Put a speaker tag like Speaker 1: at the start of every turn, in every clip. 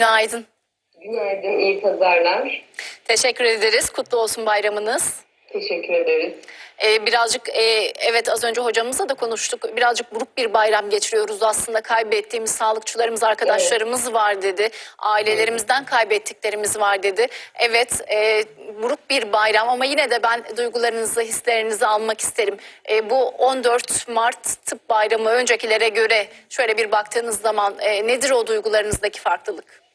Speaker 1: Günaydın.
Speaker 2: Günaydın, iyi pazarlar.
Speaker 1: Teşekkür ederiz. Kutlu olsun bayramınız.
Speaker 2: Teşekkür ederiz.
Speaker 1: Ee, birazcık e, evet az önce hocamızla da konuştuk. Birazcık buruk bir bayram geçiriyoruz aslında. Kaybettiğimiz sağlıkçılarımız, arkadaşlarımız var dedi. Ailelerimizden kaybettiklerimiz var dedi. Evet e, buruk bir bayram ama yine de ben duygularınızı, hislerinizi almak isterim. E, bu 14 Mart Tıp Bayramı öncekilere göre şöyle bir baktığınız zaman e, nedir o duygularınızdaki farklılık?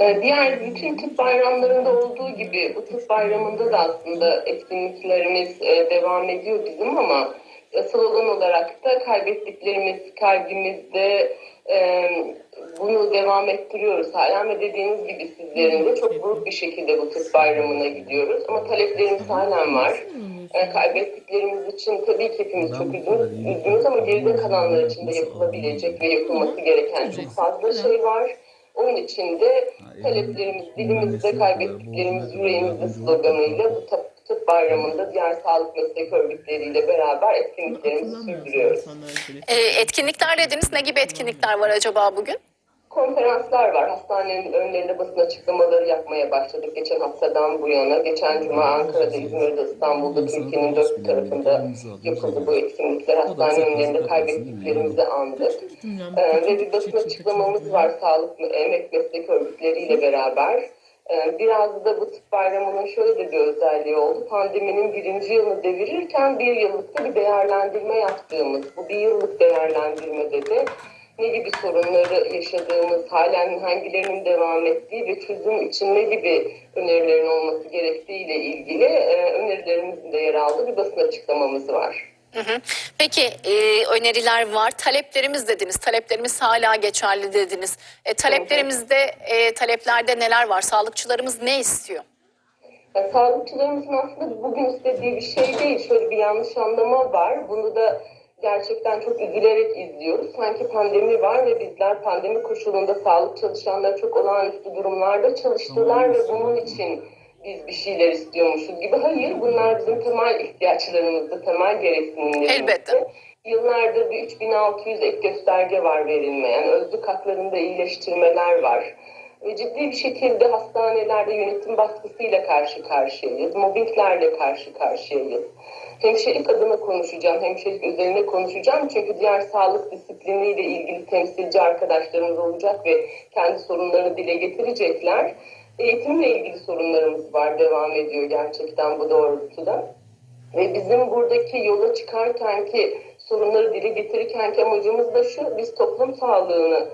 Speaker 2: Ee, Diğer bütün tıp bayramlarında olduğu gibi bu tıp bayramında da aslında etkinliklerimiz e, devam ediyor bizim ama asıl olan olarak da kaybettiklerimiz kalbimizde e, bunu devam ettiriyoruz halen ve dediğiniz gibi sizlerin de çok büyük bir şekilde bu tıp bayramına gidiyoruz ama taleplerimiz halen var. E, kaybettiklerimiz için tabii ki hepimiz çok üzgünüz ama geride kalanlar için de yapılabilecek ve yapılması gereken çok fazla şey var. Onun için de taleplerimiz dilimizde, kaybettiklerimiz yüreğimizde sloganıyla bu tıp, tıp bayramında diğer sağlık meslek örgütleriyle beraber etkinliklerimizi sürdürüyoruz.
Speaker 1: E, etkinlikler dediniz. Ne gibi etkinlikler var acaba bugün?
Speaker 2: Konferanslar var. Hastanenin önlerinde basın açıklamaları yapmaya başladık. Geçen haftadan bu yana. Geçen cuma Ankara'da, İzmir'de, İstanbul'da, Türkiye'nin dört tarafında yapıldı bu etkinlikler. Hastane önlerinde kaybettiklerimizi andık. Ee, ve bir basın açıklamamız var sağlık emek meslek örgütleriyle beraber. Ee, Biraz da bu tıp bayramının şöyle de bir özelliği oldu. Pandeminin birinci yılını devirirken bir yıllıkta bir değerlendirme yaptığımız, bu bir yıllık değerlendirmede de ne gibi sorunları yaşadığımız, halen hangilerinin devam ettiği ve çözüm için ne gibi önerilerin olması gerektiği ile ilgili e, önerilerimizin de yer aldığı bir basın açıklamamız var.
Speaker 1: Hı hı. Peki e, öneriler var. Taleplerimiz dediniz. Taleplerimiz hala geçerli dediniz. E, taleplerimizde, e, taleplerde neler var? Sağlıkçılarımız ne istiyor?
Speaker 2: Yani sağlıkçılarımızın aslında bugün istediği bir şey değil. Şöyle bir yanlış anlama var. Bunu da gerçekten çok üzülerek izliyoruz. Sanki pandemi var ve bizler pandemi koşulunda sağlık çalışanları çok olağanüstü durumlarda çalıştılar ve bunun için biz bir şeyler istiyormuşuz gibi. Hayır bunlar bizim temel ihtiyaçlarımızdı, temel gereksinimlerimizdi.
Speaker 1: Elbette.
Speaker 2: Yıllardır bir 3600 ek gösterge var verilmeyen, özlük haklarında iyileştirmeler var. Ve ciddi bir şekilde hastanelerde yönetim baskısıyla karşı karşıyayız, mobbinglerle karşı karşıyayız. Hemşirelik adına konuşacağım, hemşirelik üzerine konuşacağım çünkü diğer sağlık disipliniyle ilgili temsilci arkadaşlarımız olacak ve kendi sorunlarını dile getirecekler. Eğitimle ilgili sorunlarımız var, devam ediyor gerçekten bu doğrultuda. Ve bizim buradaki yola çıkarken ki sorunları dile getirirken ki amacımız da şu, biz toplum sağlığını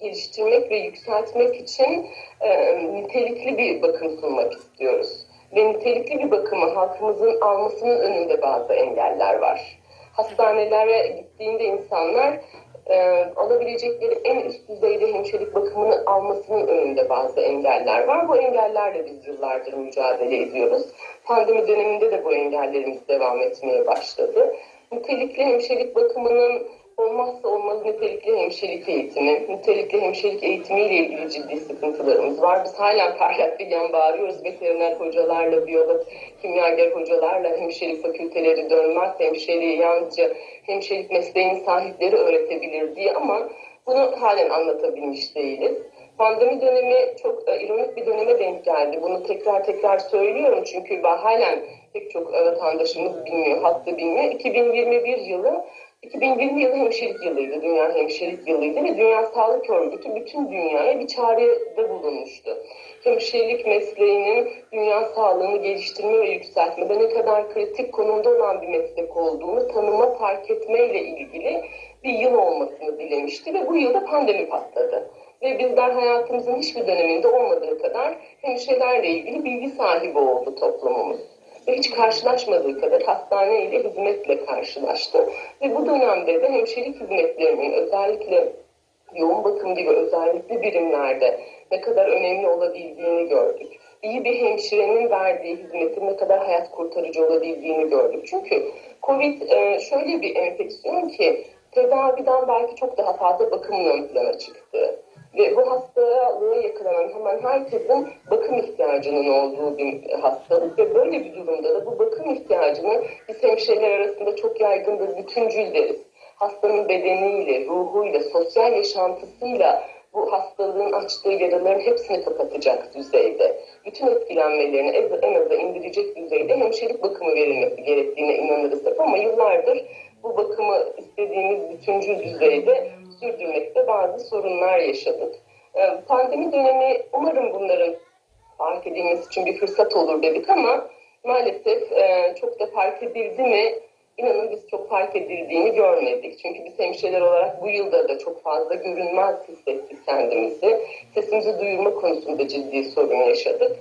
Speaker 2: geliştirmek ve yükseltmek için e, nitelikli bir bakım sunmak istiyoruz. Ve nitelikli bir bakımı halkımızın almasının önünde bazı engeller var. Hastanelere gittiğinde insanlar e, alabilecekleri en üst düzeyde hemşirelik bakımını almasının önünde bazı engeller var. Bu engellerle biz yıllardır mücadele ediyoruz. Pandemi döneminde de bu engellerimiz devam etmeye başladı. Nitelikli hemşirelik bakımının olmazsa olmaz nitelikli hemşirelik eğitimi, nitelikli hemşirelik eğitimiyle ilgili ciddi sıkıntılarımız var. Biz hala feryat figan bağırıyoruz veteriner hocalarla, biyolog, kimyager hocalarla hemşirelik fakülteleri dönmez, hemşireliği yalnızca hemşirelik mesleğinin sahipleri öğretebilir diye ama bunu halen anlatabilmiş değiliz. Pandemi dönemi çok e, ironik bir döneme denk geldi. Bunu tekrar tekrar söylüyorum çünkü halen pek çok e, vatandaşımız bilmiyor, hatta bilmiyor. 2021 yılı 2020 yılı hemşirelik yılıydı, dünya hemşirelik yılıydı ve Dünya Sağlık Örgütü bütün dünyaya bir çağrıda bulunmuştu. Hemşirelik mesleğinin dünya sağlığını geliştirme ve yükseltmede ne kadar kritik konumda olan bir meslek olduğunu tanıma, fark etmeyle ilgili bir yıl olmasını dilemişti ve bu yılda pandemi patladı. Ve bizler hayatımızın hiçbir döneminde olmadığı kadar hemşirelerle ilgili bilgi sahibi oldu toplumumuz hiç karşılaşmadığı kadar hastane ile hizmetle karşılaştı. Ve bu dönemde de hemşirelik hizmetlerinin özellikle yoğun bakım gibi özellikle birimlerde ne kadar önemli olabildiğini gördük. İyi bir hemşirenin verdiği hizmetin ne kadar hayat kurtarıcı olabildiğini gördük. Çünkü COVID e, şöyle bir enfeksiyon ki tedaviden belki çok daha fazla bakımın ön çıktı. Ve bu hastalığa yakalanan hemen herkesin bakım ihtiyacının olduğu bir hastalık. Ve böyle bir durumda da bu bakım ihtiyacını biz hemşireler arasında çok yaygın bir bütüncül deriz. Hastanın bedeniyle, ruhuyla, sosyal yaşantısıyla bu hastalığın açtığı yaraların hepsini kapatacak düzeyde, bütün etkilenmelerini en- aza indirecek düzeyde hemşirelik bakımı verilmesi gerektiğine inanırız. Ama yıllardır bu bakımı istediğimiz bütüncül düzeyde sürdürmekte bazı sorunlar yaşadık. Ee, Pandemi dönemi umarım bunların fark edilmesi için bir fırsat olur dedik ama maalesef e, çok da fark edildi mi? İnanın biz çok fark edildiğini görmedik. Çünkü biz hemşireler olarak bu yılda da çok fazla görünmez hissettik kendimizi. Sesimizi duyurma konusunda ciddi sorun yaşadık.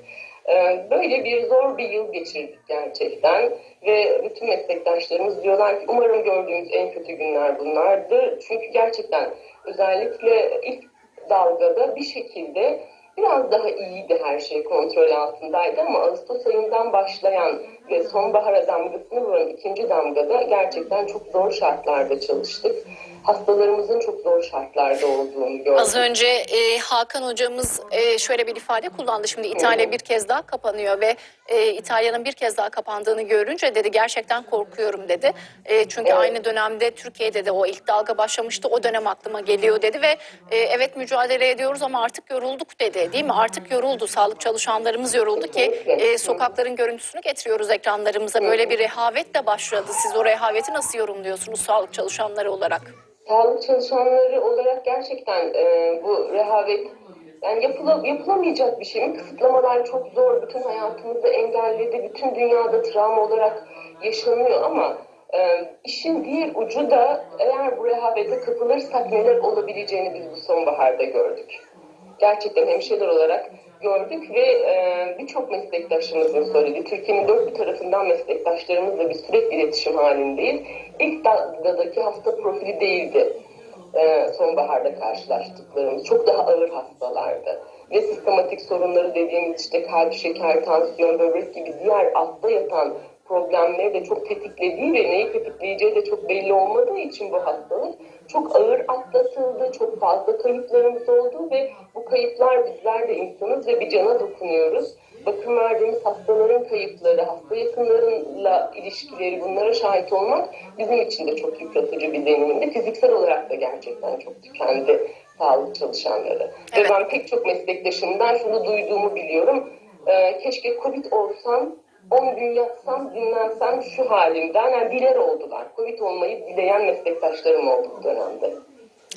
Speaker 2: E, Böyle bir zor bir yıl geçirdik gerçekten ve bütün meslektaşlarımız diyorlar ki umarım gördüğümüz en kötü günler bunlardır. Çünkü gerçekten özellikle ilk dalgada bir şekilde biraz daha iyiydi her şey kontrol altındaydı ama Ağustos ayından başlayan ve sonbahara damgasını vuran ikinci damgada gerçekten çok zor şartlarda çalıştık. Hastalarımızın çok zor şartlarda olduğunu gördük.
Speaker 1: Az önce e, Hakan hocamız e, şöyle bir ifade kullandı. Şimdi İtalya bir kez daha kapanıyor ve e, İtalya'nın bir kez daha kapandığını görünce dedi gerçekten korkuyorum dedi. E, çünkü
Speaker 2: Evet.
Speaker 1: aynı dönemde Türkiye'de de o ilk dalga başlamıştı. O dönem aklıma geliyor dedi ve e, evet mücadele ediyoruz ama artık yorulduk dedi. Değil mi? Artık yoruldu. Sağlık çalışanlarımız yoruldu ki e, sokakların görüntüsünü getiriyoruz ekranlarımıza. Böyle bir rehavet de başladı. Siz o rehaveti nasıl yorumluyorsunuz sağlık çalışanları olarak?
Speaker 2: Sağlık çalışanları olarak gerçekten e, bu rehavet yani yapıla, yapılamayacak bir şey mi? Kısıtlamalar çok zor. Bütün hayatımızı engelledi. Bütün dünyada travma olarak yaşanıyor ama e, işin diğer ucu da eğer bu rehavete kapılırsak neler olabileceğini biz bu sonbaharda gördük. Gerçekten hemşireler olarak gördük ve e, birçok meslektaşımızın söyledi. Türkiye'nin dört bir tarafından meslektaşlarımızla biz sürekli iletişim halindeyiz. İlk dalgadaki hasta profili değildi e, sonbaharda karşılaştıklarımız. Çok daha ağır hastalardı. Ve sistematik sorunları dediğimiz işte kalp, şeker, tansiyon, böbrek gibi diğer altta yatan problemleri de çok tetiklediği ve neyi tetikleyeceği de çok belli olmadığı için bu hastalık çok ağır atlatıldı, çok fazla kayıplarımız oldu ve bu kayıplar bizler de insanız ve bir cana dokunuyoruz. Bakım verdiğimiz hastaların kayıpları, hasta yakınlarıyla ilişkileri bunlara şahit olmak bizim için de çok yıpratıcı bir deneyimdi. Fiziksel olarak da gerçekten çok tükendi sağlık çalışanları.
Speaker 1: Evet.
Speaker 2: Ve ben pek çok meslektaşımdan şunu duyduğumu biliyorum. Ee, keşke Covid olsam 10 gün yatsam, dinlensem şu halimden. Yani diler oldular. Covid olmayı dileyen meslektaşlarım oldu bu dönemde.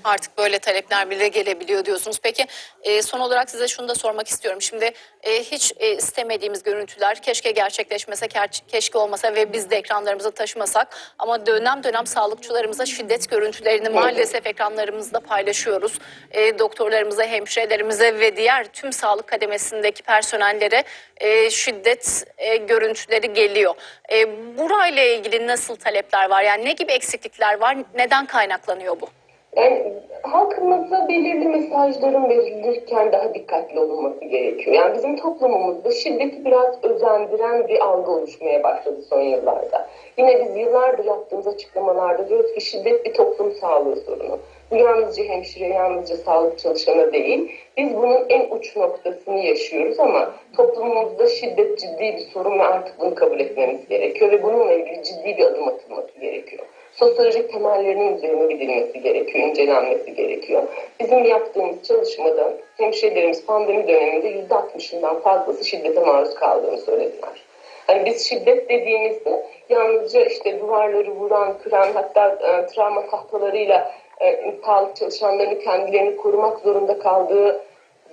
Speaker 1: Artık böyle talepler bile gelebiliyor diyorsunuz. Peki e, son olarak size şunu da sormak istiyorum. Şimdi e, hiç e, istemediğimiz görüntüler keşke gerçekleşmese, keşke olmasa ve biz de ekranlarımıza taşımasak. Ama dönem dönem sağlıkçılarımıza şiddet görüntülerini maalesef ekranlarımızda paylaşıyoruz. E, doktorlarımıza, hemşirelerimize ve diğer tüm sağlık kademesindeki personellere e, şiddet e, görüntüleri geliyor. E, burayla ilgili nasıl talepler var? Yani ne gibi eksiklikler var? Neden kaynaklanıyor bu?
Speaker 2: Yani halkımıza belirli mesajların verilirken daha dikkatli olunması gerekiyor. Yani bizim toplumumuzda şiddeti biraz özendiren bir algı oluşmaya başladı son yıllarda. Yine biz yıllardır yaptığımız açıklamalarda diyoruz ki şiddet bir toplum sağlığı sorunu. Bu yalnızca hemşire, yalnızca sağlık çalışanı değil. Biz bunun en uç noktasını yaşıyoruz ama toplumumuzda şiddet ciddi bir sorun ve artık bunu kabul etmemiz gerekiyor ve bununla ilgili ciddi bir adım atılması gerekiyor sosyolojik temellerinin üzerine gidilmesi gerekiyor, incelenmesi gerekiyor. Bizim yaptığımız çalışmada hemşehrilerimiz pandemi döneminde %60'ından fazlası şiddete maruz kaldığını söylediler. Hani biz şiddet dediğimizde yalnızca işte duvarları vuran, kıran hatta e, travma tahtalarıyla e, sağlık çalışanlarını kendilerini korumak zorunda kaldığı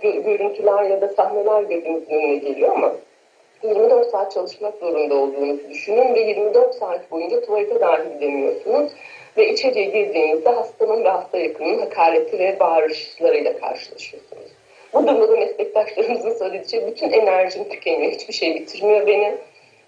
Speaker 2: gö- görüntüler ya da sahneler gözümüzün önüne geliyor ama 24 saat çalışmak zorunda olduğunuzu düşünün ve 24 saat boyunca tuvalete dahi gidemiyorsunuz. Ve içeriye girdiğinizde hastanın ve hasta yakınının hakareti ve bağırışlarıyla karşılaşıyorsunuz. Bu durumda da meslektaşlarımızın söylediği şey bütün enerjim tükeniyor. Hiçbir şey bitirmiyor beni.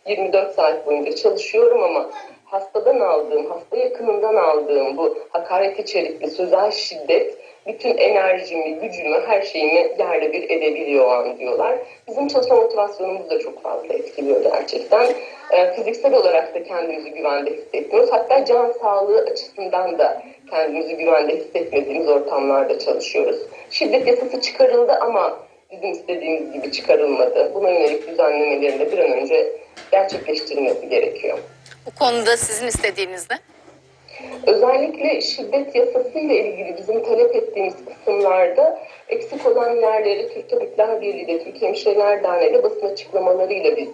Speaker 2: 24 saat boyunca çalışıyorum ama hastadan aldığım, hasta yakınından aldığım bu hakaret içerikli sözel şiddet bütün enerjimi, gücümü, her şeyimi yerle bir edebiliyor o an diyorlar. Bizim çalışma motivasyonumuzu da çok fazla etkiliyor gerçekten. Ee, fiziksel olarak da kendimizi güvende hissetmiyoruz. Hatta can sağlığı açısından da kendimizi güvende hissetmediğimiz ortamlarda çalışıyoruz. Şiddet yasası çıkarıldı ama bizim istediğimiz gibi çıkarılmadı. Buna yönelik düzenlemelerin bir an önce gerçekleştirilmesi gerekiyor.
Speaker 1: Bu konuda sizin istediğiniz ne?
Speaker 2: Özellikle şiddet yasası ile ilgili bizim talep ettiğimiz kısımlarda Eksik olan yerleri Türk Tabipler Birliği ile Türk Hemşireler Derneği de basın açıklamalarıyla biz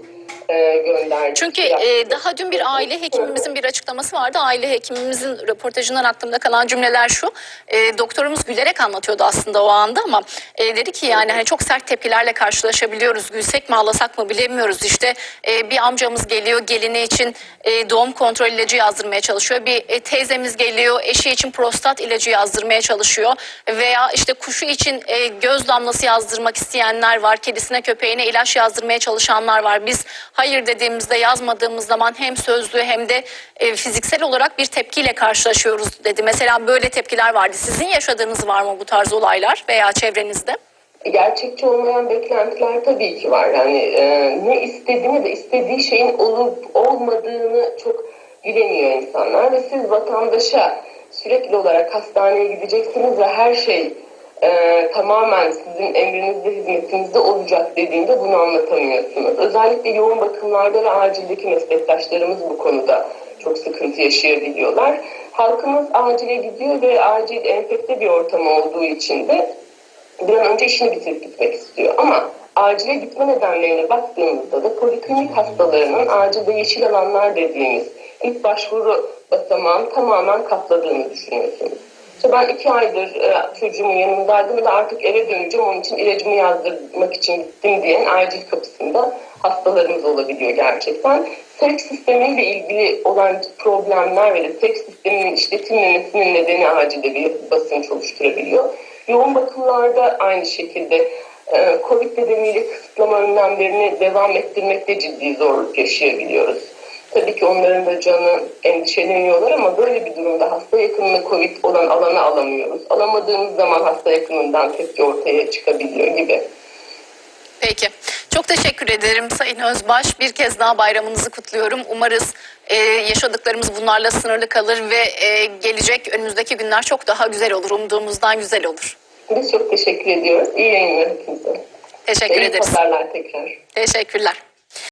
Speaker 2: e, gönderdik.
Speaker 1: Çünkü e, daha dün bir aile hekimimizin bir açıklaması vardı. Aile hekimimizin röportajından aklımda kalan cümleler şu. E, doktorumuz gülerek anlatıyordu aslında o anda ama e, dedi ki yani hani çok sert tepkilerle karşılaşabiliyoruz. Gülsek mi ağlasak mı bilemiyoruz. İşte e, bir amcamız geliyor gelini için e, doğum kontrol ilacı yazdırmaya çalışıyor. Bir e, teyzemiz geliyor eşi için prostat ilacı yazdırmaya çalışıyor. Veya işte kuşu için e, göz damlası yazdırmak isteyenler var. Kedisine köpeğine ilaç yazdırmaya çalışanlar var. Biz hayır dediğimizde yazmadığımız zaman hem sözlü hem de e, fiziksel olarak bir tepkiyle karşılaşıyoruz dedi. Mesela böyle tepkiler vardı. Sizin yaşadığınız var mı bu tarz olaylar veya çevrenizde?
Speaker 2: Gerçekçi olmayan beklentiler tabii ki var. Yani e, ne istediğini ve istediği şeyin olup olmadığını çok bilemiyor insanlar ve siz vatandaşa sürekli olarak hastaneye gideceksiniz ve her şey e, tamamen sizin emrinizde hizmetinizde olacak dediğinde bunu anlatamıyorsunuz. Özellikle yoğun bakımlarda ve acildeki meslektaşlarımız bu konuda çok sıkıntı yaşayabiliyorlar. Halkımız acile gidiyor ve acil enfekte bir ortam olduğu için de bir an önce işini bitirip gitmek istiyor. Ama acile gitme nedenlerine baktığımızda da poliklinik hastalarının acilde yeşil alanlar dediğimiz ilk başvuru basamağını tamamen kapladığını düşünüyorsunuz. İşte ben iki aydır e, çocuğumun yanındaydım ve artık eve döneceğim onun için ilacımı yazdırmak için gittim diyen acil kapısında hastalarımız olabiliyor gerçekten. Seks sistemiyle ilgili olan problemler ve de seks sisteminin işletilmemesinin nedeni acilde bir basınç oluşturabiliyor. Yoğun bakımlarda aynı şekilde e, Covid nedeniyle kısıtlama önlemlerini devam ettirmekte ciddi zorluk yaşayabiliyoruz. Tabii ki onların da canı endişeleniyorlar ama böyle bir durumda hasta yakınına Covid olan alana alamıyoruz. Alamadığımız zaman hasta yakınından tepki ortaya çıkabiliyor gibi.
Speaker 1: Peki. Çok teşekkür ederim Sayın Özbaş. Bir kez daha bayramınızı kutluyorum. Umarız e, yaşadıklarımız bunlarla sınırlı kalır ve e, gelecek önümüzdeki günler çok daha güzel olur. Umduğumuzdan güzel olur.
Speaker 2: Biz çok teşekkür ediyoruz. İyi yayınlar hepinize.
Speaker 1: Teşekkür
Speaker 2: İyi
Speaker 1: ederiz.
Speaker 2: tekrar.
Speaker 1: Teşekkürler.